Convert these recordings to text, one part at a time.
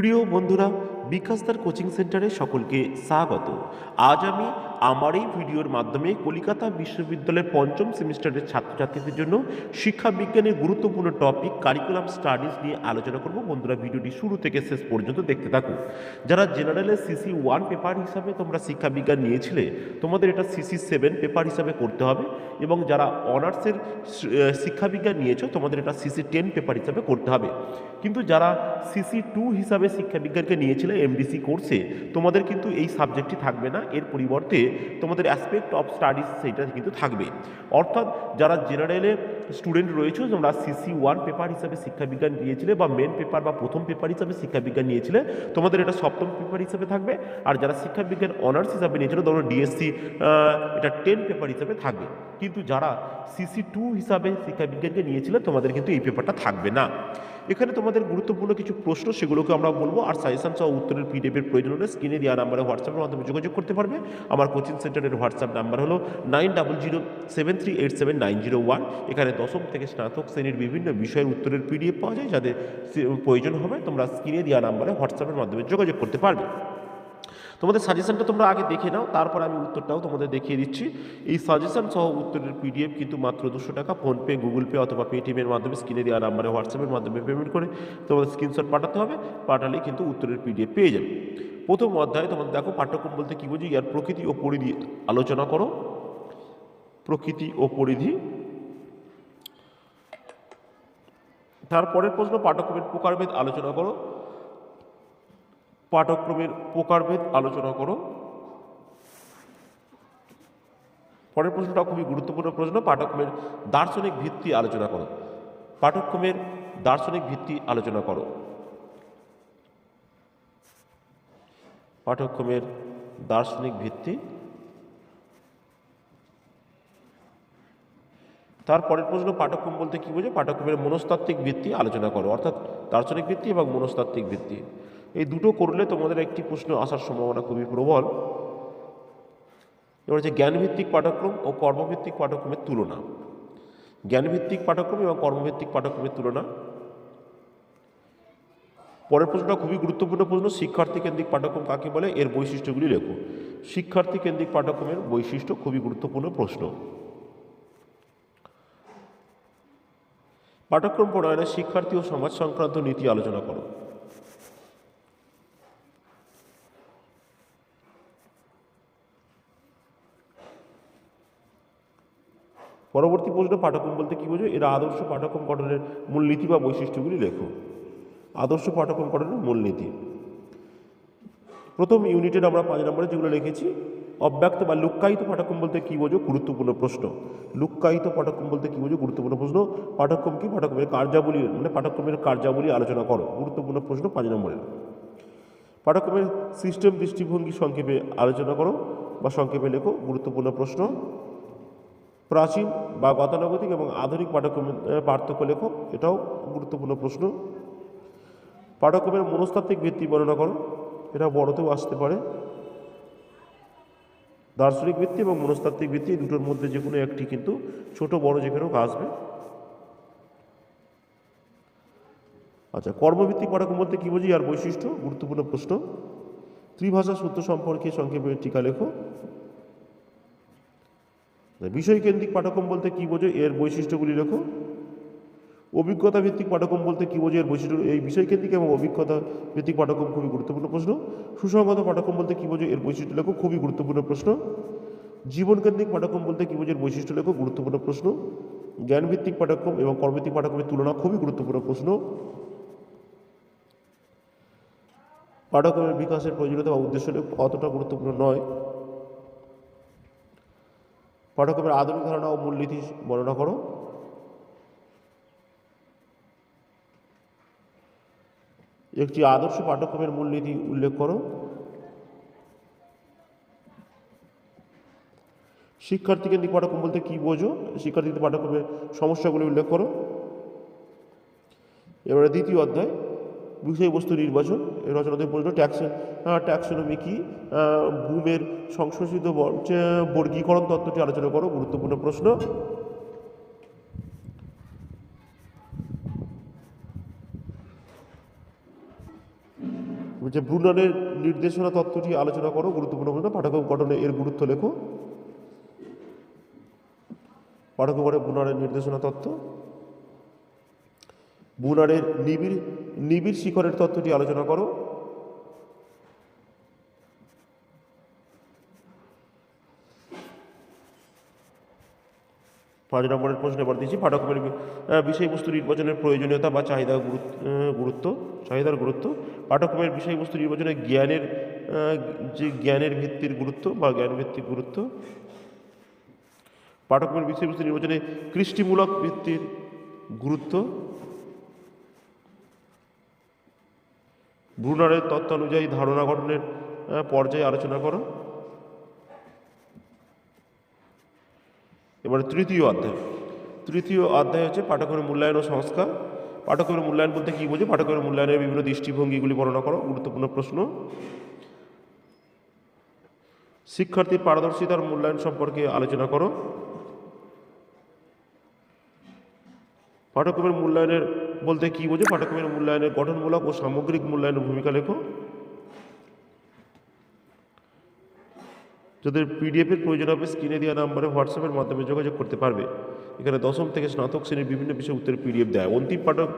প্রিয় বন্ধুরা বিকাশদার কোচিং সেন্টারে সকলকে স্বাগত। আজ আমি আমার এই ভিডিওর মাধ্যমে কলিকাতা বিশ্ববিদ্যালয়ের পঞ্চম সেমিস্টারের ছাত্রছাত্রীদের জন্য শিক্ষা বিজ্ঞানের গুরুত্বপূর্ণ টপিক কারিকুলাম স্টাডিজ নিয়ে আলোচনা করব। বন্ধুরা, ভিডিওটি শুরু থেকে শেষ পর্যন্ত দেখতে থাকুন। যারা জেনারেলের সিসি ওয়ান পেপার হিসাবে তোমরা শিক্ষা বিজ্ঞান নিয়েছিলে, তোমাদের এটা সিসি সেভেন পেপার হিসাবে করতে হবে এবং যারা অনার্সের শিক্ষা বিজ্ঞান নিয়েছো, তোমাদের এটা সিসি টেন পেপার হিসাবে করতে হবে। কিন্তু যারা সিসি টু হিসাবে শিক্ষা বিজ্ঞানকে নিয়েছিলে এমডিসি কোর্সে তোমাদের কিন্তু এই সাবজেক্টটি থাকবে না। এর পরিবর্তে তোমাদের অ্যাসপেক্ট অফ স্টাডিজ সেইটা কিন্তু থাকবে। অর্থাৎ যারা জেনারেলে স্টুডেন্ট রয়েছে, তোমরা সিসি ওয়ান পেপার হিসাবে শিক্ষাবিজ্ঞান নিয়েছিলে বা মেন পেপার বা প্রথম পেপার হিসাবে শিক্ষা বিজ্ঞান নিয়েছিলে, তোমাদের এটা সপ্তম পেপার হিসাবে থাকবে। আর যারা শিক্ষাবিজ্ঞান অনার্স হিসাবে নিয়েছিল তোমরা ডিএসসি এটা টেন পেপার হিসাবে থাকবে। কিন্তু যারা সিসি টু হিসাবে শিক্ষাবিজ্ঞানকে নিয়েছিলে, তোমাদের কিন্তু এই পেপারটা থাকবে না। এখানে তোমাদের গুরুত্বপূর্ণ কিছু প্রশ্ন, সেগুলোকে আমরা বলব। আর সাজেশন সহ উত্তরের পিডিএফের প্রয়োজন হলে স্ক্রিনে দেওয়া নাম্বারে হোয়াটসঅ্যাপের মাধ্যমে যোগাযোগ করতে পারবে। আমার কোচিং সেন্টারের হোয়াটসঅ্যাপ নাম্বার হলো nine double zero seven three eight seven nine zero one এখানে দশম থেকে স্নাতক শ্রেণির বিভিন্ন বিষয়ের উত্তরের পিডিএফ পাওয়া যায়, যাদের প্রয়োজন হবে, তোমরা স্ক্রিনে দেওয়া নাম্বারে হোয়াটসঅ্যাপের মাধ্যমে যোগাযোগ করতে পারবে। তোমাদের সাজেশনটা তোমরা আগে দেখে নাও, তারপর আমি উত্তরটাও তোমাদের দেখিয়ে দিচ্ছি। এই সাজেশন সহ উত্তরের পিডিএফ কিন্তু মাত্র দুশো টাকা ফোনপে গুগল পে অথবা পেটিএমের মাধ্যমে স্ক্রিনে দেওয়া নাম্বারে হোয়াটসঅ্যাপের মাধ্যমে পেমেন্ট করে তোমাদের স্ক্রিনশট পাঠাতে হবে, পাঠালেই কিন্তু উত্তরের পিডিএফ পেয়ে যাবে। প্রথম অধ্যায় তোমাদের দেখো পাঠ্যক্রম বলতে কী বুঝি ইয়ার প্রকৃতি ও পরিধি আলোচনা করো। প্রকৃতি ও পরিধি। তারপরের প্রশ্ন, পাঠ্যক্রমের প্রকারভেদ আলোচনা করো। পাঠক্রমের প্রকারভেদ আলোচনা করো। পরের প্রশ্নটা খুবই গুরুত্বপূর্ণ প্রশ্ন, পাঠক্রমের দার্শনিক ভিত্তি আলোচনা করো। পাঠক্রমের দার্শনিক ভিত্তি আলোচনা করো। পাঠক্রমের দার্শনিক ভিত্তি। তারপরের প্রশ্ন, পাঠক্রম বলতে কী বোঝো পাঠক্রমের মনস্তাত্ত্বিক ভিত্তি আলোচনা করো, অর্থাৎ দার্শনিক ভিত্তি এবং মনস্তাত্ত্বিক ভিত্তি। এই দুটো করলে তোমাদের একটি প্রশ্ন আসার সম্ভাবনা খুবই প্রবল। এবার হচ্ছে জ্ঞানভিত্তিক পাঠ্যক্রম ও কর্মভিত্তিক পাঠ্যক্রমের তুলনা। জ্ঞানভিত্তিক পাঠ্যক্রম এবং কর্মভিত্তিক পাঠ্যক্রমের তুলনা। পরের প্রশ্নটা খুবই গুরুত্বপূর্ণ প্রশ্ন, শিক্ষার্থী কেন্দ্রিক পাঠ্যক্রম কাকে বলে? এর বৈশিষ্ট্যগুলি লেখো। শিক্ষার্থী কেন্দ্রিক পাঠ্যক্রমের বৈশিষ্ট্য খুবই গুরুত্বপূর্ণ প্রশ্ন। পাঠ্যক্রম প্রণয়নে শিক্ষার্থী ও সমাজ সংক্রান্ত নীতি আলোচনা করো। পরবর্তী প্রশ্ন পাঠ্যক্রম বলতে কী বোঝো? এরা আদর্শ পাঠ্যক্রম গঠনের মূলনীতি বা বৈশিষ্ট্যগুলি লেখো। আদর্শ পাঠ্যক্রম গঠনের মূলনীতি প্রথম ইউনিটের আমরা পাঁচ নম্বরে যেগুলো লিখেছি, অব্যক্ত বা লুক্কায়িত পাঠ্যক্রম বলতে কী বোঝো? গুরুত্বপূর্ণ প্রশ্ন। লুক্কায়িত পাঠ্যক্রম বলতে কী বোঝো? গুরুত্বপূর্ণ প্রশ্ন। পাঠ্যক্রম কি? পাঠ্যক্রমের কার্যাবলী মানে পাঠ্যক্রমের কার্যাবলী আলোচনা করো। গুরুত্বপূর্ণ প্রশ্ন পাঁচ নম্বরের পাঠ্যক্রমের সিস্টেম দৃষ্টিভঙ্গি সংক্ষেপে আলোচনা করো বা সংক্ষেপে লেখো। গুরুত্বপূর্ণ প্রশ্ন। প্রাচীন বা গতানুগতিক এবং আধুনিক পাঠ্যক্রমের পার্থক্য লেখক, এটাও গুরুত্বপূর্ণ প্রশ্ন। পাঠ্যক্রমের মনস্তাত্ত্বিক ভিত্তি বর্ণনা করো, এটা বড়তেও আসতে পারে। দার্শনিক ভিত্তি এবং মনস্তাত্ত্বিক ভিত্তি দুটোর মধ্যে যে কোনো একটি কিন্তু ছোট, বড় যে কোনো আসবে। আচ্ছা কর্মভিত্তিক পাঠ্যক্রম বলতে কী বুঝি আর বৈশিষ্ট্য? গুরুত্বপূর্ণ প্রশ্ন। ত্রিভাষা সূত্র সম্পর্কে সংক্ষেপে টিকা লেখো। বিষয়কেন্দ্রিক পাঠক্রম বলতে কী বোঝো? এর বৈশিষ্ট্যগুলি লেখো অভিজ্ঞতা ভিত্তিক পাঠক্রম বলতে কী বোঝো? এর বৈশিষ্ট্য এই বিষয়কেন্দ্রিক এবং অভিজ্ঞতা ভিত্তিক পাঠক্রম খুবই গুরুত্বপূর্ণ প্রশ্ন। সুসংগত পাঠ্যক্রম বলতে কী বোঝো? এর বৈশিষ্ট্য লেখো খুবই গুরুত্বপূর্ণ প্রশ্ন। জীবনকেন্দ্রিক পাঠক্রম বলতে কী বোঝো? এর বৈশিষ্ট্য লেখো গুরুত্বপূর্ণ প্রশ্ন। জ্ঞানভিত্তিক পাঠক্রম এবং কর্মভিত্তিক পাঠ্যক্রমের তুলনা খুবই গুরুত্বপূর্ণ প্রশ্ন। পাঠ্যক্রমের বিকাশের প্রয়োজনীয়তা বা উদ্দেশ্য অতটা গুরুত্বপূর্ণ নয়। পাঠ্যক্রমের আধুনিক ধারণা ও মূলনীতি বর্ণনা করো। একটি আদর্শ পাঠ্যক্রমের মূলনীতি উল্লেখ করো। শিক্ষার্থী কেন্দ্রিক পাঠ্যক্রম বলতে কী বোঝো? শিক্ষার্থী পাঠ্যক্রমের সমস্যাগুলি উল্লেখ করো। এবারে দ্বিতীয় অধ্যায়। বিষয়বস্তু নির্বাচন, এই রচনাতে প্রশ্ন ট্যাক্স ট্যাক্সোনমি কি বুমের সংশোধিত বর্গীকরণ তত্ত্বটি আলোচনা করো, গুরুত্বপূর্ণ প্রশ্ন। যে ব্রুনারের নির্দেশনা তত্ত্বটি আলোচনা করো, গুরুত্বপূর্ণ প্রশ্ন। পাঠ্যক্রম গঠনে এর গুরুত্ব লেখো। পাঠ্যক্রমে বুনারের নির্দেশনা তত্ত্ব। বুনারের নিবিড় নিবিড় শিখরের তত্ত্বটি আলোচনা করো। পাঁচ নম্বরের প্রশ্ন এবার দিচ্ছি পাঠ্যক্রমের বিষয়বস্তু নির্বাচনের প্রয়োজনীয়তা বা চাহিদা গুরুত্ব, চাহিদার গুরুত্ব। পাঠ্যক্রমের বিষয়বস্তু নির্বাচনে জ্ঞানের যে জ্ঞানের ভিত্তির গুরুত্ব বা জ্ঞান ভিত্তিক গুরুত্ব পাঠ্যক্রমের বিষয়বস্তু নির্বাচনে কৃষ্টিমূলক ভিত্তির গুরুত্ব। ব্রুনারের তত্ত্ব অনুযায়ী ধারণা গঠনের পর্যায়ে আলোচনা করো। এবারে তৃতীয় অধ্যায়। তৃতীয় অধ্যায় হচ্ছে পাঠক্রমের মূল্যায়ন ও সংস্কার। পাঠক্রমের মূল্যায়ন বলতে কী বোঝে? পাঠকের মূল্যায়নের বিভিন্ন দৃষ্টিভঙ্গিগুলি বর্ণনা করো। গুরুত্বপূর্ণ প্রশ্ন। শিক্ষার্থীর পারদর্শিতার মূল্যায়ন সম্পর্কে আলোচনা করো। পাঠক্রমের মূল্যায়নের বলতে কী বোঝে? পাঠক্রমের মূল্যায়নের, গঠনমূলক ও সামগ্রিক মূল্যায়নের ভূমিকা লেখো। যাদের পিডিএফের প্রয়োজন হবে, স্ক্রিনে দেওয়া নাম্বারে হোয়াটসঅ্যাপের মাধ্যমে যোগাযোগ করতে পারবে। এখানে দশম থেকে স্নাতক শ্রেণির বিভিন্ন বিষয় উত্তরের পিডিএফ দেয়। অন্তিম পাঠক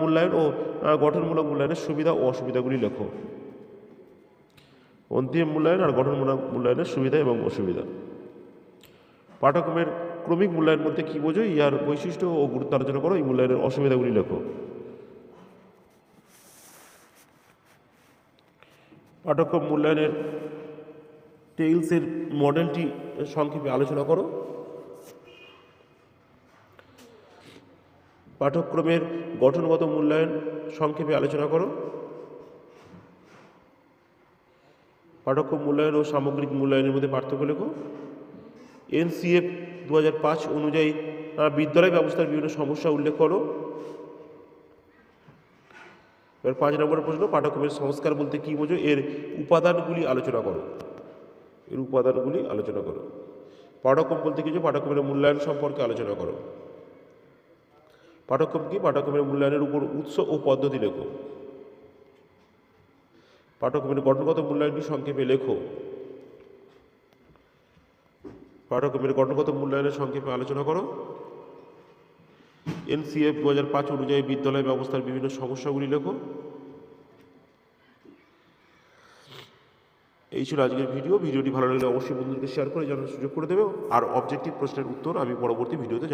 মূল্যায়ন ও গঠনমূলক মূল্যায়নের সুবিধা ও অসুবিধাগুলি লেখো। অন্তিম মূল্যায়ন আর গঠনমূলক মূল্যায়নের সুবিধা এবং অসুবিধা। পাঠক্রমের ক্রমিক মূল্যায়ন বলতে কী বোঝো? ইয়ার বৈশিষ্ট্য ও গুরুত্ব আলোচনা করো, এই মূল্যায়নের অসুবিধাগুলি লেখো। পাঠক্রম মূল্যায়নের টেইলসের মডেলটি সংক্ষেপে আলোচনা করো। পাঠ্যক্রমের গঠনগত মূল্যায়ন সংক্ষেপে আলোচনা করো। পাঠক্রম মূল্যায়ন ও সামগ্রিক মূল্যায়নের মধ্যে পার্থক্য লেখো। এনসিএফ দু হাজার পাঁচ অনুযায়ী আহ, বিদ্যালয় ব্যবস্থার বিভিন্ন সমস্যা উল্লেখ করো। এবার পাঁচ নম্বরের প্রশ্ন পাঠ্যক্রমের সংস্কার বলতে কী বোঝো? এর উপাদানগুলি আলোচনা করো। এর উপাদানগুলি আলোচনা করো। পাঠ্যক্রম বলতে কিছু পাঠ্যক্রমের মূল্যায়ন সম্পর্কে আলোচনা করো। পাঠ্যক্রম কি? পাঠ্যক্রমের মূল্যায়নের উপর উৎস ও পদ্ধতি লেখো। পাঠ্যক্রমের গঠনগত মূল্যায়নটি সংক্ষেপে লেখো। পাঠ্যক্রমের গঠনগত মূল্যায়নের সংক্ষেপে আলোচনা করো। এনসিএফ দু হাজার পাঁচ অনুযায়ী বিদ্যালয় ব্যবস্থার বিভিন্ন সমস্যাগুলি লেখো। এই ছিল আজকের ভিডিও। ভিডিওটি ভালো লাগলে অবশ্যই বন্ধুদেরকে শেয়ার করে জানার সুযোগ করে দেবে। আর অবজেক্টিভ প্রশ্নের উত্তর আমি পরবর্তী ভিডিওতে।